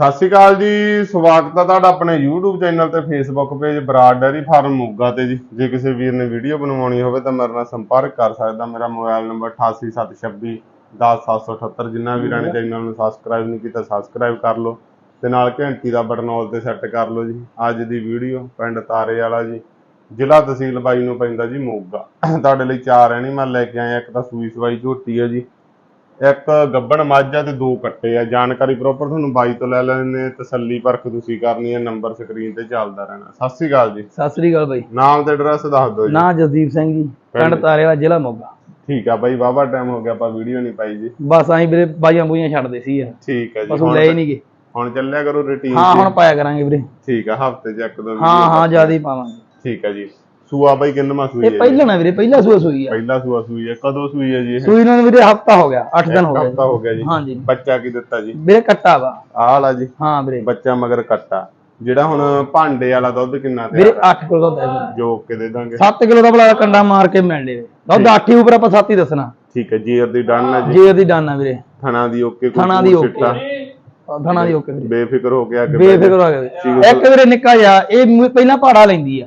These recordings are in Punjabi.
ਸਤਿ ਸ਼੍ਰੀ ਅਕਾਲ ਜੀ ਸਵਾਗਤ ਹੈ ਤੁਹਾਡਾ ਆਪਣੇ YouTube ਚੈਨਲ ਤੇ Facebook page Brar dairy farm Moga ਤੇ ਜੀ। ਜੇ ਕਿਸੇ ਵੀਰ ਨੇ ਵੀਡੀਓ ਬਣਵਾਉਣੀ ਹੋਵੇ ਤਾਂ ਮੇਰੇ ਨਾਲ ਸੰਪਰਕ ਕਰ ਸਕਦਾ। ਮੇਰਾ ਮੋਬਾਈਲ ਨੰਬਰ 8876 10778 ਜਿਨ੍ਹਾਂ ਵੀਰਾਂ ਨੇ ਚੈਨਲ ਨੂੰ ਸਬਸਕ੍ਰਾਈਬ ਨਹੀਂ ਕੀਤਾ ਸਬਸਕ੍ਰਾਈਬ ਕਰ ਲਓ। ਤੇ ਨਾਲ ਘੰਟੀ ਦਾ ਬਟਨ ਆਲ ਤੇ ਸੈੱਟ ਕਰ ਲਓ ਜੀ। ਅੱਜ ਦੀ ਵੀਡੀਓ ਪਿੰਡ ਤਾਰੇ ਵਾਲਾ ਜੀ ਜ਼ਿਲ੍ਹਾ ਤਹਿਸੀਲ ਬਾਈ ਨੂੰ ਪੈਂਦਾ ਜੀ ਮੋਗਾ। ਤੁਹਾਡੇ ਲਈ ਚਾਰ ਐਨੀਮਲ ਲੈ ਕੇ ਆਏ ਆ। ਇੱਕ ਤਾਂ ਸੂਈ ਸਵਾਈ ਝੋਟੀ ਹੈ ਜੀ। ਇੱਕ ਗੱਬਣ ਮਾਝਾ ਤੇ ਦੋ ਕੱਟੇ ਆ। ਜਾਣਕਾਰੀ ਪ੍ਰੋਪਰ ਤੁਹਾਨੂੰ ਬਾਈ ਤੋਂ ਲੈ ਲੈਣੇ ਤਸੱਲੀ ਪਰਖ ਤੁਸੀਂ ਕਰਨੀ ਹੈ। ਨੰਬਰ ਸਕਰੀਨ ਤੇ ਚੱਲਦਾ ਰਹਿਣਾ। ਸਤਿ ਸ਼੍ਰੀ ਅਕਾਲ ਜੀ। ਸਤਿ ਸ੍ਰੀ ਅਕਾਲ ਬਾਈ। ਨਾਮ ਤੇ ਐਡਰੈਸ ਦੱਸ ਦਿਓ ਜੀ। ਨਾਂ ਜਸਦੀਪ ਸਿੰਘ ਜੀ। ਪਿੰਡ ਤਾਰੇਵਾਲਾ ਜ਼ਿਲ੍ਹਾ ਮੋਗਾ। ਠੀਕ ਆ ਬਾਈ ਵਾਵਾ ਟਾਈਮ ਹੋ ਗਿਆ ਆਪਾਂ ਵੀਡੀਓ ਨਹੀਂ ਪਾਈ ਜੀ। ਬਸ ਆਹੀਂ ਵੀਰੇ ਬਾਈਆਂ ਬੂਈਆਂ ਛੱਡਦੇ ਸੀ ਯਾਰ। ਠੀਕ ਹੈ ਜੀ। ਬਸ ਹੁਣ- ਲੈ ਨਹੀਂ ਗਏ ਹੁਣ ਚੱਲਿਆ ਕਰੋ ਰੁਟੀਨ ਹਾਂ ਹੁਣ ਪਾਇਆ ਕਰਾਂਗੇ ਵੀਰੇ। ਠੀਕ ਆ ਹਫ਼ਤੇ ਚ ਇੱਕ ਦੋ ਹਾਂ ਹਾਂ ਜ਼ਿਆਦਾ ਹੀ ਪਾਵਾਂਗੇ। ਠੀਕ ਆ ਜੀ। ਸੂਆ ਬਾਈ ਕਿੰਨਵਾਂ ਸੂਈ ਇਹ ਹੈ ਪਹਿਲਾਂ ਨਾ ਵੀਰੇ ਪਹਿਲਾ ਸੂਆ ਸੂਈ ਆ ਪਹਿਲਾ ਸੂਆ ਸੂਈ ਹੈ ਕਦੋਂ ਸੂਈ ਹੈ ਜੀ ਇਹ? ਸੂਈ ਨੂੰ ਵੀਰੇ ਹਫਤਾ ਹੋ ਗਿਆ 8 ਦਿਨ ਹੋ ਗਏ। ਹਫ਼ਤਾ ਹੋ ਗਿਆ ਜੀ। ਹਾਂਜੀ। ਬੱਚਾ ਕੀ ਦਿੱਤਾ ਜੀ? ਵੀਰੇ ਕੱਟਾ ਵਾ। ਆਹ ਵਾਲਾ ਜੀ। ਹਾਂ ਵੀਰੇ। ਬੱਚਾ ਮਗਰ ਕੱਟਾ। ਜਿਹੜਾ ਹੁਣ ਭਾਂਡੇ ਵਾਲਾ ਦੁੱਧ ਕਿੰਨਾ ਵੀਰੇ ਤਿਆਰ 8 ਕਿਲੋ ਦਾ ਵੀਰੇ ਜੋ। ਕੇ ਦੇ ਦਾਂਗੇ। 7 ਕਿਲੋ ਦਾ ਬਲਾ ਕੰਡਾ ਮਾਰ ਕੇ ਮਿਲ ਲੇ ਦੁੱਧ 8 ਹੀ ਉੱਪਰ ਆਪਾਂ 7 ਹੀ ਦੱਸਣਾ। ਠੀਕ ਹੈ ਜੀਰ ਦੀ ਡਨ ਹੈ ਜੀ। ਜੇ ਉਹਦੀ ਡਾਨਾ ਵੀਰੇ। ਥਣਾ ਦੀ ਓਕੇ ਕੋਈ ਥਣਾ ਦੀ ਓਕੇ। ਸਿੱਟਾ, ਥਣਾ ਦੀ ਓਕੇ ਵੀਰੇ। ਬੇਫਿਕਰ ਹੋ ਗਿਆ ਕਿ ਬੇਫਿਕਰ ਹੋ ਗਿਆ ਵੀਰੇ। ਇੱਕ ਵੀਰੇ ਨਿੱਕਾ ਜਿਹਾ ਇਹ ਮੂੰਹ- ਪਹਿਲਾਂ ਪਹਾੜਾ ਲੈਂਦੀ ਆ।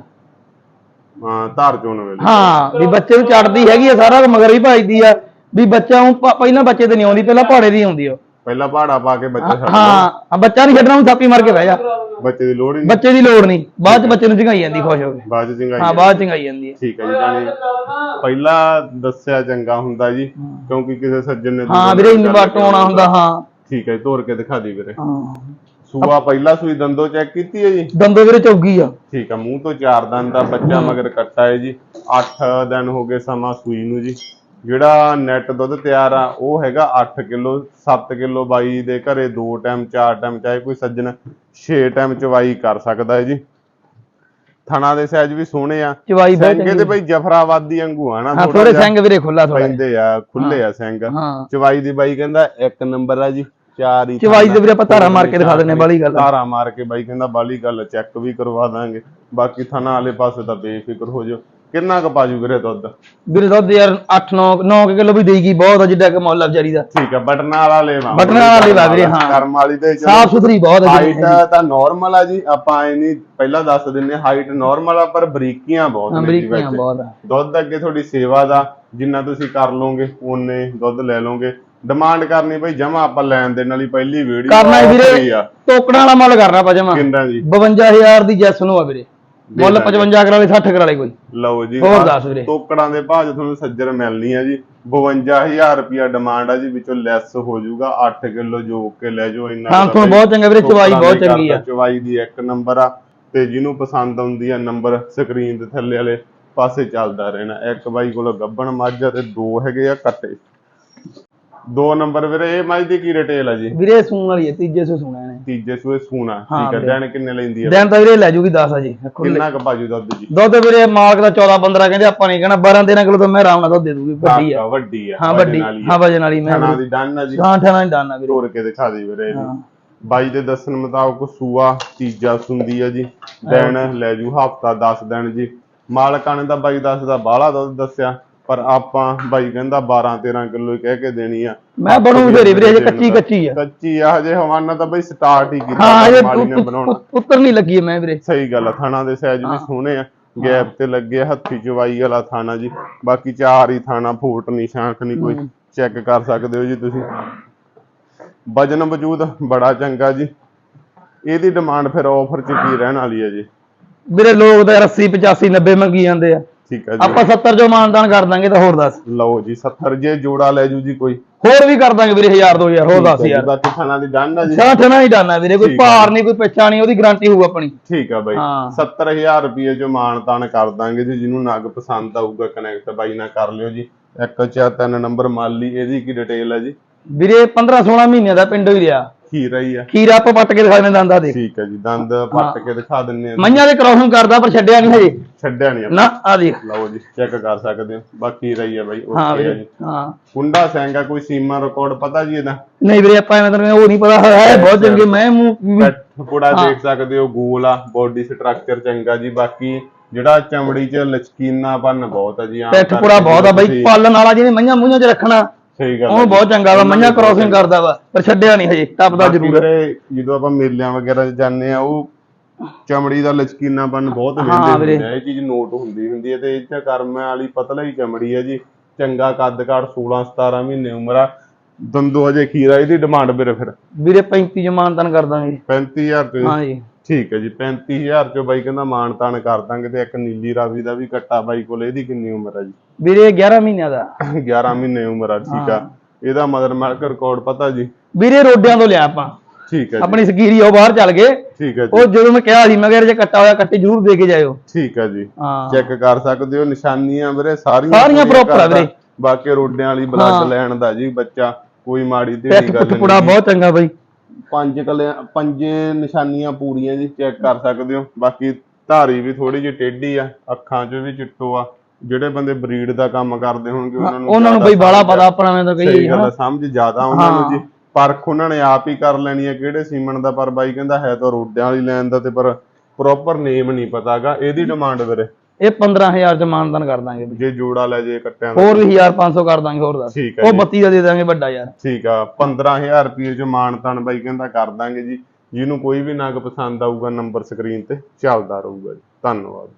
ਹਾਂ ਧਾਰ ਚੋਣ ਵੇਲੇ। ਹਾਂ ਵੀ ਬੱਚੇ ਨੂੰ ਚੜਦੀ ਹੈਗੀ ਆ ਸਾਰਾ ਮਗਰ ਹੀ ਭਾਈਦੀ ਆ। ਵੀ ਬੱਚਾ ਉਹ ਪਹਿਲਾਂ ਬੱਚੇ ਤੇ ਨਹੀਂ ਆਉਂਦੀ ਪਹਿਲਾਂ ਪਹਾੜੇ ਦੀ ਆਉਂਦੀ ਆ ਪਹਿਲਾਂ ਪਹਾੜਾ ਪਾ ਕੇ ਬੱਚਾ ਛੱਡ ਹਾਂ ਬੱਚਾ ਨਹੀਂ ਛੱਡਣਾ ਉਹ ਥਾਪੀ ਮਾਰ ਕੇ ਬਹਿ ਜਾ। ਬੱਚੇ ਦੀ ਲੋੜ ਨਹੀਂ। ਬੱਚੇ ਦੀ ਲੋੜ ਨਹੀਂ। ਬਾਅਦ ਚ ਬੱਚੇ ਨੂੰ ਝੰਗਾਈ ਜਾਂਦੀ ਖੁਸ਼ ਹੋ ਕੇ। ਬਾਅਦ ਚ ਚੰਗਾਈ ਹਾਂ ਬਾਅਦ ਚ ਝੰਗਾਈ ਜਾਂਦੀ ਹੈ। ਠੀਕ ਹੈ ਜੀ ਜਾਨੀ ਪਹਿਲਾਂ ਦੱਸਿਆ ਚੰਗਾ ਹੁੰਦਾ ਜੀ ਕਿਉਂਕਿ ਕਿਸੇ ਸੱਜਣ ਨੇ ਹਾਂ ਵੀਰੇ ਆਉਣਾ ਹੁੰਦਾ ਹਾਂ। ਠੀਕ ਹੈ ਤੋਰ ਕੇ ਦਿਖਾ ਦੀ ਵੀਰੇ। ਹਾਂ। ਸੂਆ ਪਹਿਲਾ ਸੂਈ ਦੰਦੋ ਚੈੱਕ ਕੀਤੀ ਹੈ ਜੀ? ਦੰਦੋ ਵੀਰੇ ਚੌਗੀ ਆ। ਠੀਕ ਆ ਮੂੰਹ ਤੋਂ ਚਾਰ ਦੰਦ ਦਾ ਬੱਚਾ ਮਗਰ ਕੱਟਾ ਹੈ ਜੀ। 8 ਦਿਨ ਹੋ ਗਏ ਸਮਾਂ ਸੂਈ ਨੂੰ ਜੀ। ਜਿਹੜਾ ਨੈਟ ਦੁੱਧ ਤਿਆਰ ਆ ਉਹ ਹੈਗਾ 8 ਕਿਲੋ 7 ਕਿਲੋ ਬਾਈ ਦੇ ਘਰੇ 2 ਟਾਈਮ 4 ਟਾਈਮ ਚਾਹੇ ਕੋਈ ਸੱਜਣ 6 ਟਾਈਮ ਚਵਾਈ ਕਰ ਸਕਦਾ ਹੈ ਜੀ। ਥਣਾ ਦੇ ਸਾਈਜ਼ ਵੀ ਸੋਹਣੇ ਆ। ਚਵਾਈ ਸਿੰਘ ਦੇ ਬਈ ਜਫਰਾਬਾਦੀ ਵਾਂਗੂ ਆ ਨਾ ਥੋੜਾ ਸਿੰਘ ਵੀਰੇ ਖੁੱਲਾ ਥੋੜਾ ਪੈਂਦੇ ਆ ਖੁੱਲੇ ਆ ਸਿੰਘ ਚਵਾਈ ਦੀ ਬਾਈ ਕਹਿੰਦਾ ਇੱਕ ਨੰਬਰ ਆ ਜੀ। ਚਾਰ ਹੀ ਚਵਾਈ ਦੇ ਵੀਰੇ ਆਪਾਂ ਧਾਰਾ ਮਾਰ ਕੇ ਦਿਖਾ ਦਿੰਨੇ ਬਾਲੀ ਗੱਲ ਧਾਰਾ ਮਾਰ ਕੇ ਬਾਈ ਕਹਿੰਦਾ ਬਾਲੀ ਗੱਲ ਚੈੱਕ ਵੀ ਕਰਵਾ ਦਾਂਗੇ। ਬਾਕੀ ਥਣਾ ਵਾਲੇ ਪਾਸੇ ਤਾਂ ਬੇਫਿਕਰ ਹੋ ਜਾਓ। ਕਿੰਨਾ ਕੁ ਪਾਜੂ ਵੀਰੇ ਦੁੱਧ? ਵੀਰੇ ਦੁੱਧ ਯਾਰ 8 9 9 ਕਿਲੋ ਵੀ ਦੇਗੀ ਬਹੁਤ ਆ ਜਿੱਡਾ ਕਿ ਮੁੱਲ ਵਿਚਾਰੀ ਦਾ। ਠੀਕ ਆ ਬਟਨਾਂ ਵਾਲਾ ਲੈਵਾ ਬਟਨਾਂ ਵਾਲਾ ਲੇਵਾ ਵੀਰੇ, ਹਾਂ। ਕਰਮ ਵਾਲੀ ਤੇ ਸਾਫ਼ ਸੁਥਰੀ ਬਹੁਤ ਆ ਹਾਈਟ ਤਾਂ ਨਾਰਮਲ ਆ ਜੀ ਆਪਾਂ ਐ ਨਹੀਂ ਪਹਿਲਾਂ ਦੱਸ ਦਿੰਨੇ ਹਾਈਟ ਨਾਰਮਲ ਆ ਪਰ ਬਰੀਕੀਆਂ ਬਹੁਤ ਨੇ ਵਿੱਚ। ਬਹੁਤ ਆ। ਦੁੱਧ ਅੱਗੇ ਤੁਹਾਡੀ ਸੇਵਾ ਦਾ ਜਿੰਨਾ ਤੁਸੀਂ ਕਰ ਲਓਗੇ ਓਨੇ ਦੁੱਧ ਲੈ ਲਓਗੇ। ਡਿਮਾਂਡ ਕਰਨੀ ਬਈ ਜਮਾ ਆਪਾਂ ਲੈਣ ਦੇਣ ਵਾਲੀ ਪਹਿਲੀ ਵੀਡੀਓ ਕਰਨਾ ਵੀਰੇ ਟੋਕਣਾ ਵਾਲਾ ਮੁੱਲ ਕਰਨਾ ਪਜਮਾ ਕਿੰਨਾ ਜੀ? 52000 ਦੀ ਜੈਸ ਨੂੰ ਆ ਵੀਰੇ। ਮੁੱਲ 55 ਕਰਾ ਲਈ 60 ਕਰਾ ਲਈ ਕੋਈ। ਲਓ ਜੀ ਹੋਰ ਦੱਸ ਵੀਰੇ। ਟੋਕੜਾਂ ਦੇ 'ਚ ਤੁਹਾਨੂੰ ਸੱਜਰ ਮਿਲਣੀ ਆ ਜੀ। 52000 ਰੁਪਿਆ ਡਿਮਾਂਡ ਆ ਜੀ ਵਿੱਚੋਂ ਲੈਸ ਹੋ ਜਾਊਗਾ। 8 ਕਿਲੋ ਜੋ ਕੇ ਲੈ ਜਾਓ ਇੰਨਾ ਹਾਂ ਤਾਂ ਬਹੁਤ ਚੰਗਾ ਵੀਰੇ ਚਵਾਈ ਬਹੁਤ ਚੰਗੀ ਆ। ਚਵਾਈ ਦੀ ਇੱਕ ਨੰਬਰ ਆ। ਤੇ ਜਿਹਨੂੰ ਪਸੰਦ ਆਉਂਦੀ ਆ ਨੰਬਰ ਸਕਰੀਨ ਦੇ ਥੱਲੇ ਵਾਲੇ ਪਾਸੇ ਚੱਲਦਾ ਰਹਿਣਾ। ਇੱਕ ਬਾਈ ਕੋਲ ਗੱਬਣ ਮੱਝ ਤੇ ਦੋ ਹੈਗੇ ਆ ਕੱਟੇ। ਦੋ ਨੰਬਰ ਵੀਰੇ ਇਹ ਮੱਝ ਦੀ ਕੀ ਰਿਟੇਲ ਆ ਜੀ? ਵੀਰੇ ਸੂਣ ਵਾਲੀ ਹੈ ਤੀਜੇ ਸੂ ਸੂਣਾ ਨੇ ਤੀਜੇ ਸੂਏ ਸੂਣਾ ਹਾਂ ਠੀਕ ਹੈ ਵੀਰੇ। ਦਿਨ ਕਿੰਨੇ ਲੈਂਦੀ ਆ ਦਿਨ ਤਾਂ ਵੀਰੇ ਲੈ ਜੂਗੀ 10 ਆ ਜੀ ਕਿੰਨਾ ਕੁ ਬਾਜੂ ਦੁੱਧ ਜੀ? ਦੁੱਧ ਵੀਰੇ ਮਾਲਕ ਦਾ 14 15 ਕਹਿੰਦੇ ਆਪਾਂ ਨਹੀਂ ਕਹਿਣਾ 12 13 ਕਿਲੋ ਤਾਂ ਮੈਂ ਆਰਾਮ ਨਾਲ ਦੁੱਧ ਦੇ ਦੂਗੀ ਵੱਡੀ ਆ। ਹਾਂ, ਵੱਡੀ ਆ ਹਾਂ ਵੱਡੀ। ਹਾਂ ਵਜਨ ਵਾਲੀ ਮੈਂ ਥਣਾ ਦੀ ਡਨ ਆ ਜੀ। ਹਾਂ ਠਾਣਾ ਨਹੀਂ ਡਾਨਾ ਵੀਰੇ। ਤੋੜ ਕੇ ਦਿਖਾ ਦੇ ਵੀਰੇ। ਹਾਂ। ਬਾਈ ਦੇ ਦੱਸਣ ਮੁਤਾਬਕ ਸੂਆ ਤੀਜਾ ਸੁੰਦੀ ਆ ਜੀ। ਦਿਨ ਲੈ ਜੂ ਹਫਤਾ 10 ਦਿਨ ਜੀ। ਮਾਲਕਾਂ ਨੇ ਤਾਂ ਬਾਈ ਦੱਸਦਾ ਬਾਹਲਾ ਦੁੱਧ ਦੱਸਿਆ। ਪਰ ਆਪਾਂ ਬਾਈ ਕਹਿੰਦਾ 12 13 ਕਿਲੋ ਹੀ ਕਹਿ ਕੇ ਦੇਣੀ ਆ। ਮੈਂ ਬਣੂ ਫੇਰੀ ਵੀਰੇ ਹਜੇ ਕੱਚੀ ਕੱਚੀ ਆ। ਕੱਚੀ ਆ ਹਜੇ ਹਵਾਨਾ ਤਾਂ ਬਾਈ ਸਟਾਰਟ ਹੀ ਕੀਤਾ ਹਾਂ ਹਜੇ ਬਣਾਉਣਾ। ਉੱਤਰ ਨਹੀਂ ਲੱਗੀ ਮੈਂ ਵੀਰੇ। ਸਹੀ ਗੱਲ ਆ ਥਾਣਾ ਦੇ ਸਾਈਜ਼ ਵੀ ਸੋਹਣੇ ਆ ਗੈਪ ਤੇ ਲੱਗੇ ਆ, ਹੱਥੀ ਚਵਾਈ ਵਾਲਾ ਥਾਣਾ ਜੀ। ਬਾਕੀ ਚਾਰ ਹੀ ਥਾਣਾ ਫੋਟ ਨਹੀਂ ਸ਼ਾਂਖ ਨਹੀਂ ਕੋਈ ਚੈੱਕ ਕਰ ਸਕਦੇ ਹੋ ਜੀ ਤੁਸੀਂ। ਵਜਨ ਵਜੂਦ ਬੜਾ ਚੰਗਾ ਜੀ। ਇਹਦੀ ਡਿਮਾਂਡ ਫਿਰ ਆਫਰ ਚ ਕੀ ਰਹਿਣ ਵਾਲੀ ਹੈ ਜੀ? ਵੀਰੇ ਲੋਕ ਤਾਂ 80 85 90 ਮੰਗੀ ਜਾਂਦੇ ਆ। ਠੀਕ ਹੈ ਆਪਾਂ 70 ਜੋ ਮਾਨਦਾਨ ਕਰ ਦਾਂਗੇ ਤਾਂ ਹੋਰ ਦੱਸ। ਜੀ ਲਓ ਜੀ 70 ਜੇ ਜੋੜਾ ਲੈ ਜੂ ਜੀ ਕੋਈ। ਹੋਰ ਵੀ ਕਰ ਦਾਂਗੇ ਵੀਰੇ 1000 2000 ਹੋਰ ਦੱਸ ਯਾਰ। ਬਾਕੀ ਥਾਣਾ ਦੀ ਡਨ ਆ ਜੀ। ਸਾਠ ਨਾ ਹੀ ਡਾਨਾ ਵੀਰੇ ਕੋਈ। ਭਾਰ ਨਹੀਂ ਕੋਈ ਪਿੱਛਾ ਨਹੀਂ ਉਹਦੀ ਗਾਰੰਟੀ ਹੋਊ ਆਪਣੀ। ਠੀਕ ਆ ਬਾਈ। ਹਾਂ। 70000 ਰੁਪਏ ਜੋ ਮਾਨਤਾਨ ਕਰ ਦਾਂਗੇ ਜੀ ਜਿਹਨੂੰ ਨਗ ਪਸੰਦ ਆਊਗਾ ਕਨੈਕਟ ਬਾਈ ਨਾਲ ਕਰ ਲਿਓ ਜੀ। ਇੱਕ ਚਾ ਤਿੰਨ ਨੰਬਰ ਮਾਲੀ ਇਹਦੀ ਕੀ ਡਿਟੇਲ ਹੈ ਜੀ? ਵੀਰੇ 15 16 ਮਹੀਨਿਆਂ ਦਾ ਪਿੰਡ ਹੀ ਰਿਹਾ। ਖੀਰਾ ਹੀ ਆ। ਖੀਰਾ ਆਪਾਂ ਪੱਟ ਕੇ ਦਿਖਾ ਦਿੰਦੇ ਦੰਦਾ ਦੇ। ਠੀਕ ਹੈ ਜੀ ਦੰਦ ਪੱਟ ਕੇ ਦਿਖਾ ਦਿੰਨੇ ਆ ਮਈਆਂ ਦੇ ਕ੍ਰੋਸਿੰਗ ਕਰਦਾ ਪਰ ਛੱਡਿਆ ਨਹੀਂ ਹਜੇ। ਛੱਡਿਆ ਨਹੀਂ ਨਾ ਆ ਦੇਖ। ਲਓ ਜੀ ਚੈੱਕ ਕਰ ਸਕਦੇ ਹੋ। ਬਾਕੀ ਰਹੀ ਹੈ ਬਾਈ ਹਾਂ ਓਕੇ ਹੈ ਵੀਰੇ ਜੀ ਹਾਂ। ਕੁੰਡਾ ਸੈਂਗਾ ਕੋਈ ਸੀਮਾ ਰਿਕਾਰਡ ਪਤਾ ਜੀ ਇਹਦਾ? ਨਹੀਂ ਵੀਰੇ ਆਪਾਂ ਐਵੇਂ ਤਾਂ ਉਹ ਨਹੀਂ ਪਤਾ ਹੈ ਬਹੁਤ ਚੰਗੇ ਮੈਂ ਮੂੰਹ ਕੁੜਾ ਦੇਖ ਸਕਦੇ ਹੋ ਗੋਲ ਆ ਬੋਡੀ ਸਟਰਕਚਰ ਚੰਗਾ ਜੀ। ਬਾਕੀ ਜਿਹੜਾ ਚਮੜੀ 'ਚ ਲਚਕੀਨਾਪਨ ਬਹੁਤ ਆ ਜੀ ਆਮ ਪਿੱਠ ਪੂਰਾ ਬਹੁਤ ਆ ਬਾਈ ਪਾਲਣ ਵਾਲਾ ਜਿਹਨੇ ਮਈਆਂ ਮੂੰਹਾਂ 'ਚ ਰੱਖਣਾ। ਸਹੀ ਗੱਲ ਉਹ ਬਹੁਤ ਚੰਗਾ ਵਾ ਮਈਆਂ ਕ੍ਰੋਸਿੰਗ ਕਰਦਾ ਵਾ ਪਰ ਛੱਡਿਆ ਨਹੀਂ ਹਜੇ ਟੱਪਦਾ ਜ਼ਰੂਰ ਹੈ। ਵੀਰੇ ਜਦੋਂ ਆਪਾਂ ਮੇਲਿਆਂ ਵਗੈਰਾ 'ਚ ਜਾਂਦੇ ਆ ਉਹ ਚਮੜੀ ਦਾ ਲਚਕੀਨਾਪਨ ਬਹੁਤ ਹਾਂ ਵੇਂਦੇ ਵੀਰੇ। ਹੁੰਦੇ ਆ ਇਹ ਚੀਜ਼ ਨੋਟ ਹੁੰਦੀ ਹੁੰਦੀ ਹੈ ਤੇ ਇਹ 'ਚ ਕਰਮਾਂ ਵਾਲੀ ਪਤਲਾ ਹੀ ਚਮੜੀ ਹੈ ਜੀ। ਚੰਗਾ ਕੱਦ ਕਾਠ 16 17 ਮਹੀਨੇ ਉਮਰ ਆ। ਦੰਦੋ ਹਜੇ ਖੀਰਾ ਇਹਦੀ ਡਿਮਾਂਡ ਵੀਰੇ ਫਿਰ। ਵੀਰੇ 35 ਜਮਾਨਤਨ ਕਰ ਦਾਂਗੇ। 35000 ਤੇ ਹਾਂ ਜੀ। ਠੀਕ ਹੈ ਜੀ 35000 ਚੋਂ ਬਾਈ ਕਹਿੰਦਾ ਮਾਨ ਤਾਨ ਕਰ ਦਾਂਗੇ ਤੇ ਇੱਕ ਨੀਲੀ ਰਾਵੀ ਦਾ ਵੀ ਕੱਟਾ ਬਾਈ ਕੋਲ ਇਹਦੀ ਕਿੰਨੀ ਉਮਰ ਹੈ ਜੀ? ਵੀਰੇ 11 ਮਹੀਨਿਆਂ ਦਾ। 11 ਮਹੀਨੇ ਉਮਰ ਆ ਠੀਕ ਆ। ਇਹਦਾ ਮਦਰ ਮਾਰਕ ਰਿਕਾਰਡ ਪਤਾ ਜੀ? ਵੀਰੇ ਰੋਡਿਆਂ ਤੋਂ ਲਿਆ ਆਪਾਂ। ਠੀਕ ਹੈ ਜੀ। ਆਪਣੀ ਸਕੀਰੀ ਉਹ ਬਾਹਰ ਚੱਲ ਗਏ। ਠੀਕ ਹੈ ਜੀ। ਉਹ ਜਦੋਂ ਮੈਂ ਕਿਹਾ ਸੀ ਮੈਂ ਕਿਹਾ ਜੇ ਕੱਟਾ ਹੋਇਆ ਕੱਟੀ ਜ਼ਰੂਰ ਦੇ ਕੇ ਜਾਇਓ। ਠੀਕ ਹੈ ਜੀ। ਚੈੱਕ ਕਰ ਸਕਦੇ ਹੋ ਨਿਸ਼ਾਨੀਆਂ ਵੀਰੇ ਸਾਰੀਆਂ ਸਾਰੀਆਂ proper ਆ। ਵੀਰੇ। ਬਾਕੀ ਰੋਡਿਆਂ ਵਾਲੀ। ਬਲੱਡ ਲੈਣ ਦਾ ਜੀ ਬੱਚਾ ਕੋਈ ਮਾੜੀ ਢੇੜੀ ਗੱਲ ਨਹੀਂ। ਬਹੁਤ ਚੰਗਾ ਬਈ। ਪੰਜ ਕਲਿਆਂ ਪੰਜੇ ਨਿਸ਼ਾਨੀਆਂ ਪੂਰੀਆਂ ਜੀ ਚੈੱਕ ਕਰ ਸਕਦੇ ਹੋ। ਬਾਕੀ ਧਾਰੀ ਵੀ ਥੋੜੀ ਜਿਹੀ ਟੇਢੀ ਆ ਅੱਖਾਂ 'ਚ ਵੀ ਚਿੱਟੋ ਆ। ਜਿਹੜੇ ਬੰਦੇ ਬਰੀਡ ਦਾ ਕੰਮ ਕਰਦੇ ਹੋਣਗੇ ਉਹਨਾਂ ਨੂੰ ਉਹਨਾਂ ਨੂੰ ਬਈ ਬਾਲਾ। ਪਤਾ ਆਪਣਾ ਮੈਂ ਤਾਂ ਕਹੀ ਗੱਲ ਸਮਝ ਜ਼ਿਆਦਾ ਉਹਨਾਂ ਨੂੰ। ਜੀ। ਪਰਖ ਉਹਨਾਂ ਨੇ ਆਪ ਹੀ ਕਰ ਲੈਣੀ ਹੈ ਕਿਹੜੇ ਸੀਮਨ ਦਾ ਪਰ ਬਾਈ ਕਹਿੰਦਾ ਹੈ ਤਾਂ ਰੋਡਿਆਂ ਵਾਲੀ ਲੈਣ ਦਾ ਤੇ ਪਰ ਪ੍ਰੋਪਰ ਨੇਮ ਨਹੀਂ ਪਤਾਗਾ ਇਹਦੀ ਡਿਮਾਂਡ ਵੀਰੇ। ਇਹ 15000 ਜਮਾਨਤਨ ਕਰ ਦਾਂਗੇ। ਜੇ ਜੋੜਾ ਲੈ ਜੇ ਕੱਟਿਆਂ ਦਾ। ਹੋਰ ਵੀ 1500 ਕਰ ਦਾਂਗੇ ਹੋਰ ਦੱਸ। ਠੀਕ ਹੈ ਉਹ ਜੀ। 32 ਦਾ ਦੇ ਦਾਂਗੇ ਵੱਡਾ ਯਾਰ। ਠੀਕ ਆ 15000 ਰੁਪਏ ਚ ਮਾਨਤਾਨ ਬਾਈ ਕਹਿੰਦਾ ਕਰ ਦਾਂਗੇ ਜੀ। ਜਿਹਨੂੰ ਕੋਈ ਵੀ ਨਗ ਪਸੰਦ ਆਊਗਾ ਨੰਬਰ ਸਕਰੀਨ ਤੇ ਚੱਲਦਾ ਰਹੂਗਾ ਜੀ। ਧੰਨਵਾਦ।